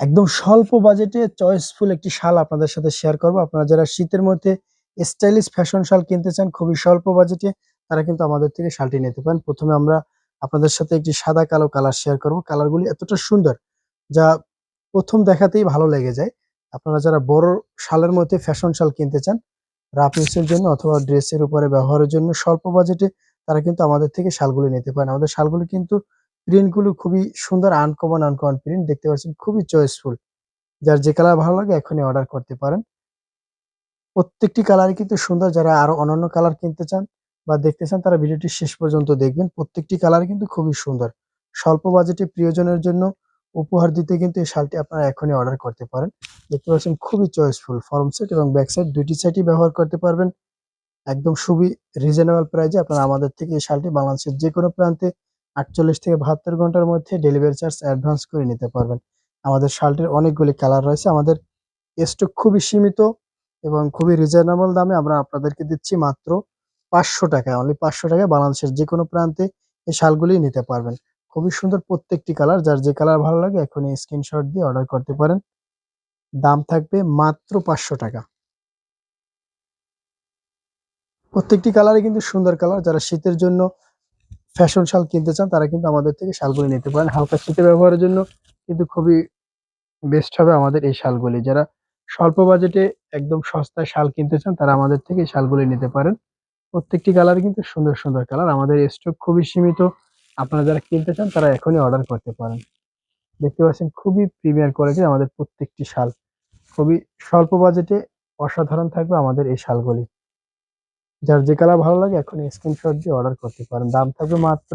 একদম স্বল্প বাজেটে চয়েসফুল একটি শাল আপনাদের সাথে শেয়ার করব। আপনারা যারা শীতের মধ্যে স্টাইলিশ ফ্যাশন শাল কিনতে চান, খুবই স্বল্প বাজেটে, তারা কিন্তু আমাদের থেকে শালটি নিতে পারেন। প্রথমে আমরা আপনাদের সাথে একটি সাদা কালো কালার শেয়ার করব। কালারগুলি এতটা সুন্দর, যা প্রথম দেখাতেই ভালো লেগে যায়। আপনারা যারা বড় শালের মধ্যে ফ্যাশন শাল কিনতে চান রাফ ইউজের জন্য অথবা ড্রেসের উপরে ব্যবহারের জন্য স্বল্প বাজেটে, তারা কিন্তু আমাদের থেকে শালগুলি নিতে পারেন। আমাদের শালগুলি কিন্তু প্রিন্টগুলো খুবই সুন্দর আনকমন আনকমন প্রিন্ট দেখতে পাচ্ছেন, খুবই চয়েসফুল যার যে কালার ভালো লাগে এখনই অর্ডার করতে পারেন। প্রত্যেকটি কালারই কিন্তু সুন্দর, যারা আরও অন্যান্য কালার কিনতে চান বা দেখতে চান, তারা ভিডিওটি শেষ পর্যন্ত দেখবেন। প্রত্যেকটি কালার কিন্তু খুবই সুন্দর। স্বল্প বাজেটে প্রিয়জনের জন্য উপহার দিতে কিন্তু এই শালটি আপনারা এখনই অর্ডার করতে পারেন। দেখতে পাচ্ছেন, খুবই চয়েসফুল ফর্ম সেট এবং ব্যাক সাইড দুইটি সাইডই ব্যবহার করতে পারবেন। একদম খুবই রিজনেবল প্রাইজে আপনারা আমাদের থেকে এই শালটি বাংলাদেশের যে কোনো প্রান্তে আটচল্লিশ থেকে বাহাত্তর ঘণ্টার মধ্যে ডেলিভারি চার্জ অ্যাডভান্স করে নিতে পারবেন। আমাদের শালটির অনেকগুলি কালার রয়েছে। আমাদের স্টক খুবই সীমিত এবং খুবই রিজনেবল দামে আমরা আপনাদেরকে দিচ্ছি মাত্র পাঁচশো টাকায়। অনলি পাঁচশো টাকায় বাংলাদেশের যে কোনো প্রান্তে এই শালগুলি নিতে পারবেন। খুবই সুন্দর প্রত্যেকটি কালার যার যে কালার ভালো লাগে এখনই স্ক্রিনশট দিয়ে অর্ডার করতে পারেন। দাম থাকবে মাত্র পাঁচশো টাকা। প্রত্যেকটি কালারই কিন্তু সুন্দর কালার যারা শীতের জন্য ফ্যাশন শাল কিনতে চান, তারা কিন্তু আমাদের থেকে শালগুলি নিতে পারেন। হালকা শীতে ব্যবহারের জন্য কিন্তু খুবই বেস্ট হবে আমাদের এই শালগুলি। যারা স্বল্প বাজেটে একদম সস্তায় শাল কিনতে চান, তারা আমাদের থেকে শালগুলি নিতে পারেন। প্রত্যেকটি কালার কিন্তু সুন্দর সুন্দর কালার। আমাদের স্টক খুবই সীমিত। আপনারা যারা কিনতে চান, তারা এখনই অর্ডার করতে পারেন। দেখতে পাচ্ছেন, খুবই প্রিমিয়ার কোয়ালিটির আমাদের প্রত্যেকটি শাল। খুবই স্বল্প বাজেটে অসাধারণ থাকবে আমাদের এই শালগুলি। যার যে কালার ভালো লাগে এখন স্ক্রিনশট দিয়ে অর্ডার করতে পারেন। দাম থাকবে মাত্র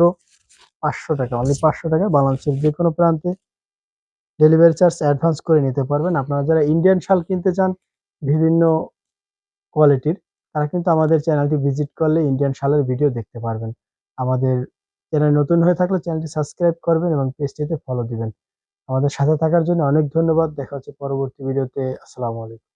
পাঁচশো টাকা। অনলি পাঁচশো টাকা। বাংলাদেশের যে কোনো প্রান্তে ডেলিভারি চার্জ অ্যাডভান্স করে নিতে পারবেন। আপনারা যারা ইন্ডিয়ান শাল কিনতে চান বিভিন্ন কোয়ালিটির তারা কিন্তু আমাদের চ্যানেলটি ভিজিট করলে ইন্ডিয়ান শালের ভিডিও দেখতে পারবেন। আমাদের চ্যানেল নতুন হয়ে থাকলে চ্যানেলটি সাবস্ক্রাইব করবেন এবং পেজটিতে ফলো দিবেন। আমাদের সাথে থাকার জন্য অনেক ধন্যবাদ। দেখা হচ্ছে পরবর্তী ভিডিওতে আসসালামু আলাইকুম।